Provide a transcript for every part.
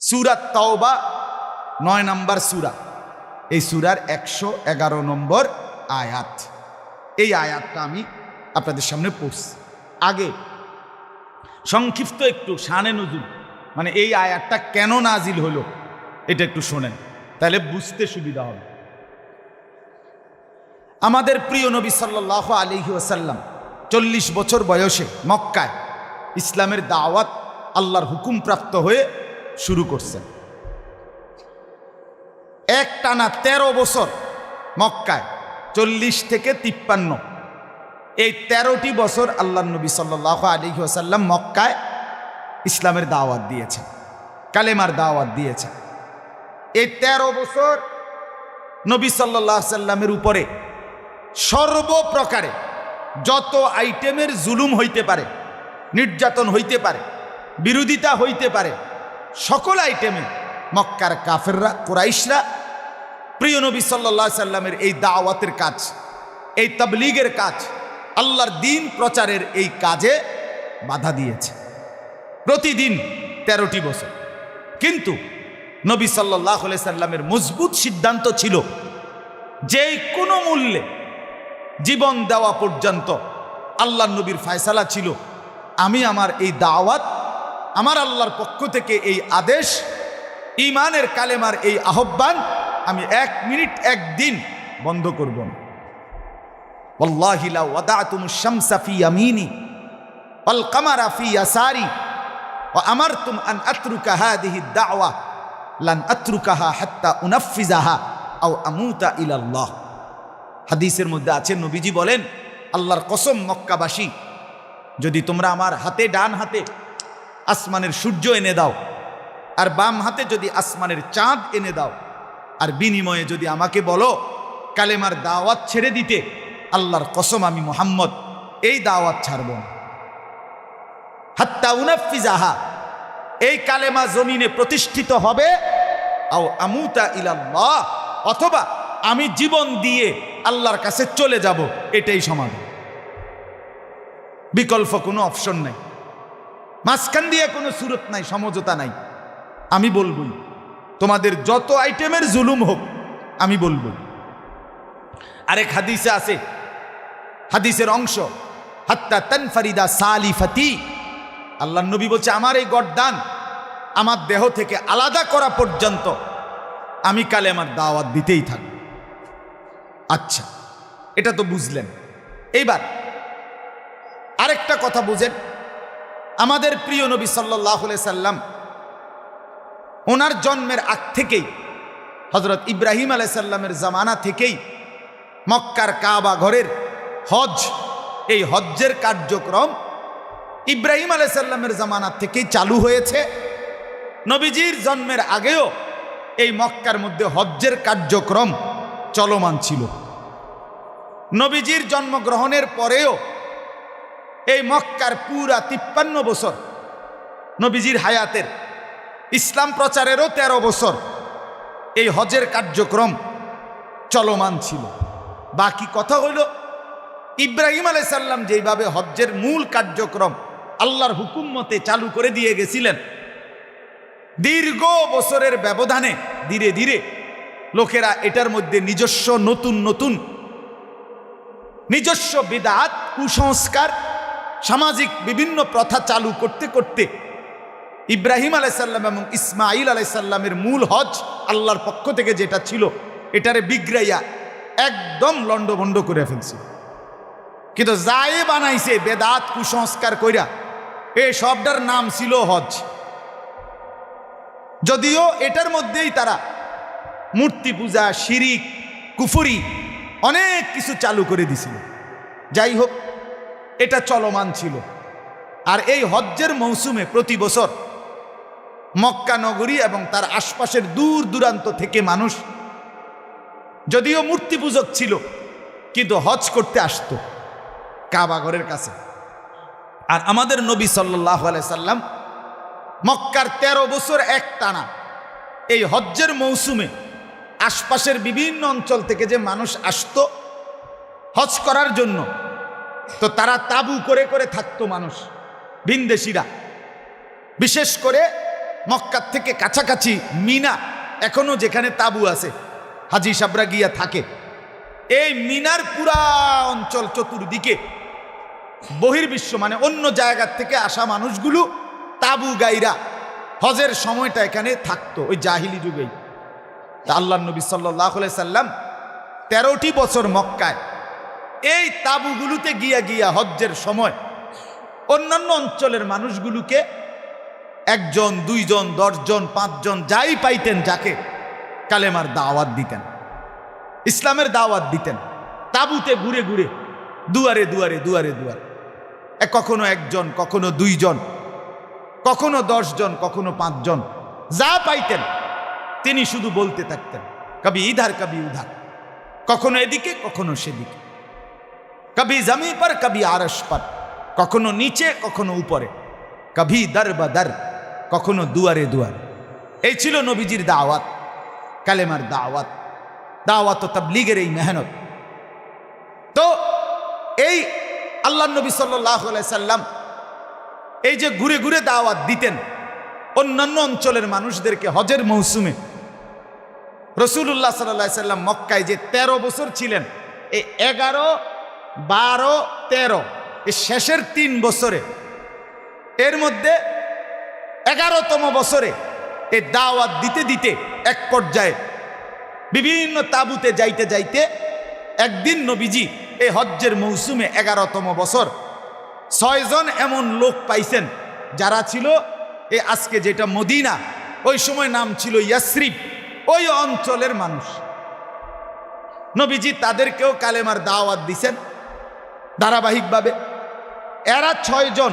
সুরাত তাওবা নয় নম্বর সুরা। এই সুরার একশো এগারো নম্বর আয়াত। এই আয়াতটা আমি আপনাদের সামনে পড়ছি। আগে সংক্ষিপ্ত একটু শানে নজুল। মানে এই আয়াতটা কেন নাজিল হলো, এটা একটু শোনেন। তাহলে বুঝতে সুবিধা হবে। আমাদের প্রিয় নবী সাল্লাহ আলহি ওসাল্লাম চল্লিশ বছর বয়সে মক্কায় ইসলামের দাওয়াত আল্লাহর হুকুম প্রাপ্ত হয়ে শুরু করছেন এক টানা ১৩ বছর মক্কায়, চল্লিশ থেকে তিপ্পান্ন। এই তেরোটি বছর আল্লাহ নবী সাল্লাহ আলী ওসাল্লাম মক্কায় ইসলামের দাওয়াত দিয়েছেন, কালেমার দাওয়াত দিয়েছেন। এই ১৩ বছর নবী সাল্লাহ সাল্লামের উপরে সর্বপ্রকারে যত আইটেমের জুলুম হইতে পারে, নির্যাতন হইতে পারে, বিরোধিতা হইতে পারে সকল আইটেমে মক্কার কাফেররা, কোরাইশরা, প্রিয় নবী সাল্লা সাল্লামের এই দাওয়াতের কাজ, এই তবলিগের কাজ, আল্লাহর দিন প্রচারের এই কাজে বাধা দিয়েছে। প্রতিদিন তেরোটি বছর। কিন্তু নবী সাল্লাহ সাল্লামের মজবুত সিদ্ধান্ত ছিল যে কোনো মূল্যে জীবন দেওয়া পর্যন্ত আল্লাহ নবীর ফায়সালা ছিল, আমি আমার এই দাওয়াত আমার আল্লাহর পক্ষ থেকে এই আদেশ ইমানের কালেমার এই আহ্বান আমি এক মিনিট একদিন বন্ধ করব তুম দিহি দাওয়া, লান হাত্তা আমুতা হাদিসের মধ্যে আছে, নবীজি বলেন, আল্লাহর কসম মক্কাবাসী, যদি তোমরা আমার হাতে, ডান হাতে আসমানের সূর্য এনে দাও। আর বাম হাতে যদি আসমানের চাঁদ এনে দাও, আর বিনিময়ে যদি আমাকে বলো, কালেমার দাওয়াত ছেড়ে দিতে, আল্লাহর কসম আমি মোহাম্মদ, এই দাওয়াত ছাড়ব না। হাত্তা উনাফিজাহা, এই কালেমা জমিনে প্রতিষ্ঠিত হবে, আও আমুতা ইলাল্লাহ, অথবা আমি জীবন দিয়ে আল্লাহর কাছে চলে যাব, এটাই সমাধান। বিকল্প কোনো অপশন নাই। মাঝখান দিয়ে কোনো সুরত নাই, সমঝোতা নাই। আমি বলবই, তোমাদের যত আইটেমের জুলুম হোক, আমি বলব আরেক হাদিসে আছে, হাদিসের অংশ, হাত্তা তানফারিদা সালিফাতি। আল্লাহ নবী বলছে, আমার এই গড্ডান আমার দেহ থেকে আলাদা করা পর্যন্ত আমি কালে আমার দাওয়াত দিতেই থাকব। আচ্ছা এটা তো বুঝলেন। এইবার আরেকটা কথা বুঝেন। আমাদের প্রিয় নবী সাল্লাহ সাল্লাম, ওনার জন্মের আগ থেকেই হজরত ইব্রাহিম আলাইসাল্লামের জামানা থেকেই মক্কার কাবা ঘরের হজ এই হজ্জের কার্যক্রম ইব্রাহিম আলাইসাল্লামের জামানা থেকেই চালু হয়েছে। নবীজির জন্মের আগেও এই মক্কার মধ্যে হজ্জের কার্যক্রম চলমান ছিল। নবীজির জন্মগ্রহণের পরেও এই মক্কার পুরা তিপ্পান্ন বছর নবীজির হায়াতের ইসলাম প্রচারেরও ১৩ বছর এই হজের কার্যক্রম চলমান ছিল। বাকি কথা হইল, ইব্রাহিম আলাইসাল্লাম যেইভাবে হজ্জের মূল কার্যক্রম আল্লাহর হুকুম মতে চালু করে দিয়ে গেছিলেন, দীর্ঘ বছরের ব্যবধানে ধীরে ধীরে লোকেরা এটার মধ্যে নিজস্ব নতুন নতুন নিজস্ব বিদাত কুসংস্কার সামাজিক বিভিন্ন প্রথা চালু করতে করতে ইব্রাহিম আলাইসাল্লাম এবং ইসমাইল আলাইসাল্লামের মূল হজ আল্লাহর পক্ষ থেকে যেটা ছিল, এটারে বিগ্রাইয়া একদম লণ্ডভণ্ড করে ফেলছে। কিন্তু যাই বানাইছে বেদাত কুসংস্কার কইরা, এ সবটার নাম ছিল হজ। যদিও এটার মধ্যেই তারা মূর্তি পূজা, শিরিক, কুফুরি অনেক কিছু চালু করে দিছিল। যাই হোক এটা চলমান ছিল। আর এই হজ্জের মৌসুমে প্রতি বছর মক্কা নগরী এবং তার আশপাশের দূর দূরান্ত থেকে মানুষ যদিও মূর্তি পূজক ছিল, কিন্তু হজ করতে আসতো কাবাগরের কাছে। আর আমাদের নবী সাল্লাহ সাল্লাম মক্কার ১৩ বছর এক টানা এই হজ্জের মৌসুমে আশপাশের বিভিন্ন অঞ্চল থেকে যে মানুষ আসতো হজ করার জন্য তো তারা তাবু করে করে থাকতো মানুষ, ভিনদেশিরা। বিশেষ করে মক্কার থেকে কাছাকাছি মিনা এখনও যেখানে তাবু আছে, হাজি সাবরা গিয়া থাকে। এই মিনার পুরা অঞ্চল চতুর্দিকে বহির্বিশ্ব মানে অন্য জায়গার থেকে আসা মানুষগুলো তাবু গাইরা হজের সময়টা এখানে থাকতো, ওই জাহিলি যুগেই। আল্লাহ নবী সাল্লাহ সাল্লাম তেরোটি বছর মক্কায় এই তাবুগুলোতে গিয়া গিয়া হজ্জের সময় অন্যান্য অঞ্চলের মানুষগুলোকে একজন, দুইজন, দশজন, পাঁচজন যাই পাইতেন যাকে কালেমার দাওয়াত দিতেন, ইসলামের দাওয়াত দিতেন, তাবুতে ঘুরে ঘুরে, দুয়ারে দুয়ারে দুয়ারে দুয়ারে। কখনো একজন, কখনো দুইজন, কখনো দশজন, কখনো পাঁচজন, যা পাইতেন তিনি শুধু বলতে থাকতেন, কবি ইধার, কবি উধার, কখনো এদিকে, কখনো সেদিকে। কবি জমি পর কবি আরস পর কখনো নিচে কখনো উপরে কবি দর বা দর কখনো দুয়ারে দুয়ারে এই ছিল নবীজির দাওয়াত, কালেমার দাওয়াত। দাওয়াত তাবলিগের এই মেহনত। তো এই আল্লাহ নবী সাল্লাম এই যে ঘুরে ঘুরে দাওয়াত দিতেন অন্যান্য অঞ্চলের মানুষদেরকে হজের মৌসুমে রসুল্লাহ সাল্লাহ সাল্লাম মক্কায় যে ১৩ বছর ছিলেন, এই এগারো বারো, তেরো। এই শেষের তিন বছরে। এর মধ্যে এগারোতম বছরে এই দাওয়াত দিতে দিতে এক পর্যায়ে বিভিন্ন তাবুতে যাইতে যাইতে একদিন নবীজি এই হজ্জের মৌসুমে এগারোতম বছর ছয়জন এমন লোক পাইছেন যারা ছিল এ আজকে যেটা মদিনা, ওই সময় নাম ছিল ইয়াসরিফ ওই অঞ্চলের মানুষ। নবীজি তাদেরকেও কালেমার দাওয়াত দিছেন। ধারাবাহিকভাবে। এরা ছয়জন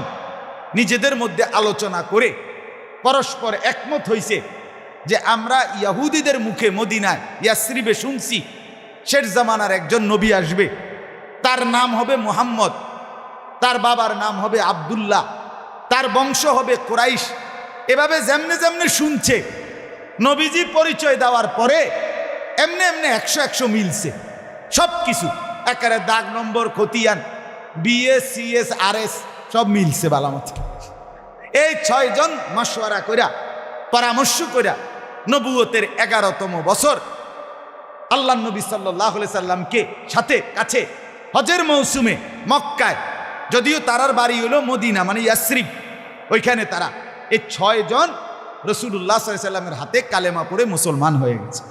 নিজেদের মধ্যে আলোচনা করে পরস্পর একমত হইছে যে আমরা ইয়াহুদিদের মুখে মদিনায় ইয়াসরিবে শুনছি, শেষ জামানার একজন নবী আসবে। তার নাম হবে মোহাম্মদ, তার বাবার নাম হবে আবদুল্লাহ, তার বংশ হবে কোরাইশ। এভাবে যেমনে যেমনে শুনছে নবীজি পরিচয় দেওয়ার পরে এমনি এমনি একশো একশো মিলছে। সব কিছু একারে দাগ নম্বর, খতিয়ান। বিএস সিএস আর এস সব মিলছে বালামত। এই ছয়জন মশওয়ারা কইরা, পরামর্শ কইরা নবুয়তের এগারোতম বছর আল্লাহ নবী সাল্লাহ সাল্লামকে সাথে কাছে হজের মৌসুমে মক্কায়, যদিও তারার বাড়ি হলো মদিনা মানে ইয়াসরিফ ওইখানে তারা এই ছয়জন রসুল্লাহ সাল্লামের হাতে কালেমা পড়ে মুসলমান হয়ে গেছে।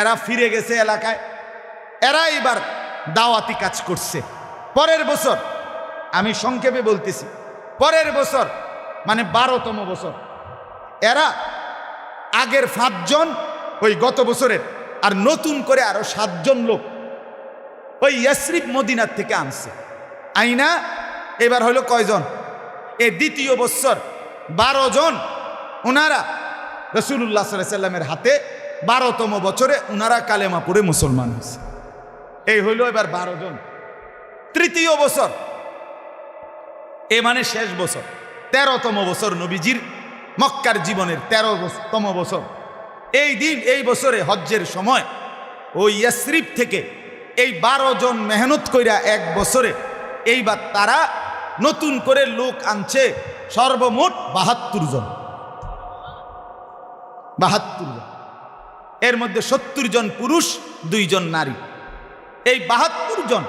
এরা ফিরে গেছে এলাকায়, এরা এবার দাওয়াতি কাজ করছে। পরের বছর, আমি সংক্ষেপে বলতেছি, পরের বছর মানে বারোতম বছর, এরা আগের পাঁচজন ওই গত বছরের, আর নতুন করে আরও সাতজন লোক, ওই ইয়াসরিফ মদিনার থেকে আনছে। আইনা, এবার হলো কয়জন? এ দ্বিতীয় বছর, বারো জন ওনারা রসুল্লাহ সাল্লামের হাতে বারোতম বছরে ওনারা কালেমা পড়ে মুসলমান হয়েছে। এই হইল এবার বারো জন। তৃতীয় বছর। এ মানে শেষ বছর। তেরোতম বছর নবীজির মক্কার জীবনের তেরোতম বছর। এই দিন, এই বছরে হজ্জের সময় ওই ইয়াসরিফ থেকে এই বারো জন মেহনত কইরা এক বছরে এইবার তারা নতুন করে লোক আনছে সর্বমোট বাহাত্তর জন। বাহাত্তর জন। এর মধ্যে সত্তর জন পুরুষ দুইজন নারী। এই বাহাত্তর জন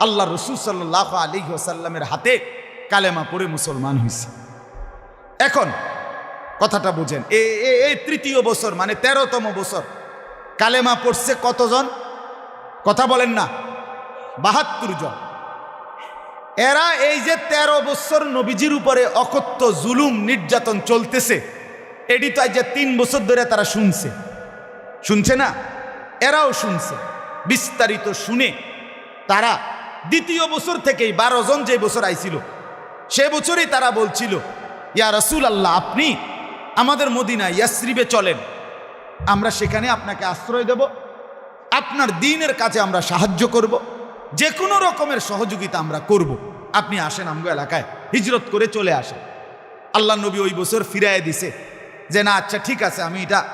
আল্লাহ রসুল সাল্লাহ আলী ওসাল্লামের হাতে কালেমা পড়ে মুসলমান হয়েছে এখন কথাটা বুঝেন, এ এই তৃতীয় বছর মানে তেরোতম বছর, কালেমা পড়ছে কতজন? কথা বলেন না, বাহাত্তর জন। এরা এই যে ১৩ বছর নবীজির উপরে অকথ্য জুলুম, নির্যাতন চলতেছে, এটি তো যে তিন বছর ধরে তারা শুনছে। শুনছে না? এরাও শুনছে। বিস্তারিত শুনে তারা দ্বিতীয় বছর থেকেই বারো জন যে বছর আইছিল, সে বছরই তারা বলছিল, ইয়া রসুল আল্লাহ আপনি আমাদের মদিনা ইয়াসরিবে চলেন। আমরা সেখানে আপনাকে আশ্রয় দেব। আপনার দিনের কাছে আমরা সাহায্য করব। যে কোনো রকমের সহযোগিতা আমরা করব। আপনি আসেন আমগো এলাকায়, হিজরত করে চলে আসেন। আল্লাহ নবী ওই বছর ফিরাইয়ে দিছে যে, না আচ্ছা ঠিক আছে, আমি এটা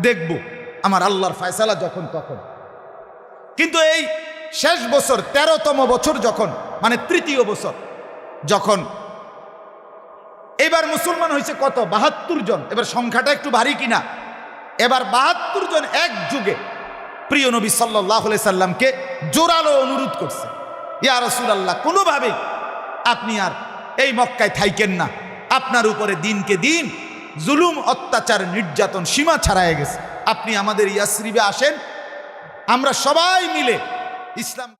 দেখব। আমার আল্লাহর ফয়সালা যখন তখন। কিন্তু এই শেষ বছর, তেরোতম বছর যখন মানে তৃতীয় বছর, যখন এবার মুসলমান হয়েছে কত? বাহাত্তর জন। এবার সংখ্যাটা একটু ভারী কিনা? এবার বাহাত্তর জন এক যুগে প্রিয় নবী সাল্লাহ সাল্লামকে জোরালো অনুরোধ করছে। ইয়া রসুলাল্লাহ কোনোভাবেই আপনি আর এই মক্কায় থাইকেন না। আপনার উপরে দিনকে দিন জুলুম, অত্যাচার, নির্যাতন সীমা ছাড়ায় গেছে। আপনি আমাদের ইয়াসরিবে আসেন। আমরা সবাই মিলে ইসলাম